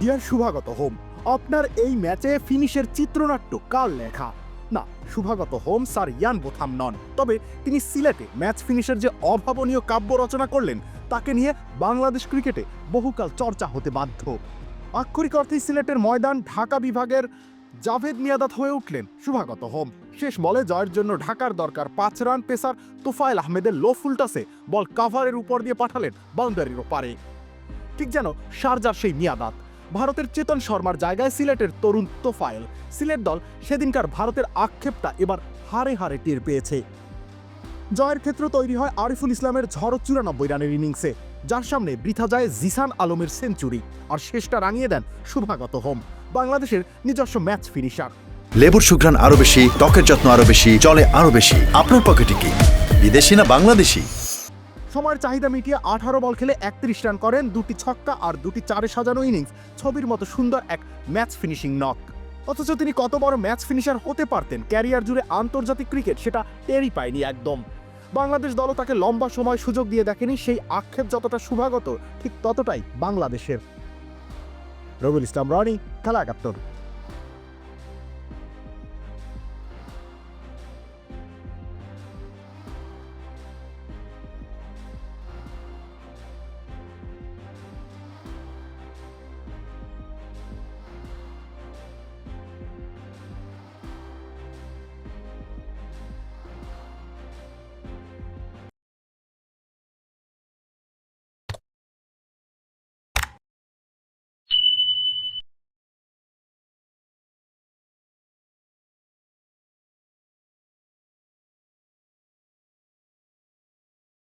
Deer Shuvagata home আপনার এই ম্যাচে ফিনিশের চিত্রনাট্য কার লেখা? না Shuvagata Hom sir Ian Botham নন। তবে তিনি সিলেটে ম্যাচ ফিনিশের যে অভাবনীয় কাব্য রচনা করলেন, তাকে নিয়ে বাংলাদেশ ক্রিকেটে বহুকাল চর্চা হতে বাধ্য। আক্ষরিক অর্থেই সিলেটের ময়দান ঢাকা বিভাগের জাভেদ মিয়াদাত হয়ে উঠলেন শুভাগত হোম শেষ বলে জয়ের জন্য ঢাকার দরকার পাঁচ রান পেসার তোফায়েল আহমেদের লো ফুলটাসে বল কাভারের উপর দিয়ে পাঠালেন বাউন্ডারির ওপারে। ঠিক যেন শারজার সেই মিয়াদাত। ভারতের চেতন শর্মার জায়গায় সিলেটের তরুণ তোফায়েল। সিলেট দল সেদিনকার ভারতের আক্ষেপটা এবার হারে হারে টের পেয়েছে। জয়ের ক্ষেত্র তৈরি হয় আরিফুল ইসলামের ঝড় চুরানব্বই রানের ইনিংসে। যার সামনে বৃথা যায় জিসান আলমের সেঞ্চুরি। আর শেষটা রাঙিয়ে দেন শুভাগত হোম, বাংলাদেশের নিজস্ব ম্যাচ ফিনিশার। লেবুর সুঘ্রাণ আরও বেশি, ত্বকের যত্ন আরও বেশি, চলে আরও বেশি। আপনার পকেটে কি বিদেশি না বাংলাদেশি? সময়ের চাহিদা মিটিয়ে আঠারো বল খেলে একত্রিশ রান করেন, দুটি ছক্কা আর দুটি চারে সাজানো ইনিংস। ছবির মতো সুন্দর এক ম্যাচ ফিনিশিং নক। অথচ তিনি কত বড় ম্যাচ ফিনিশার হতে পারতেন ক্যারিয়ার জুড়ে আন্তর্জাতিক ক্রিকেট, সেটা টেরই পায়নি একদম। বাংলাদেশ দলও তাকে লম্বা সময় সুযোগ দিয়ে দেখেনি, সেই আক্ষেপ যতটা শুভাগত ঠিক ততটাই বাংলাদেশের। রবিউল ইসলাম, রনি, খেলা একাত্তর।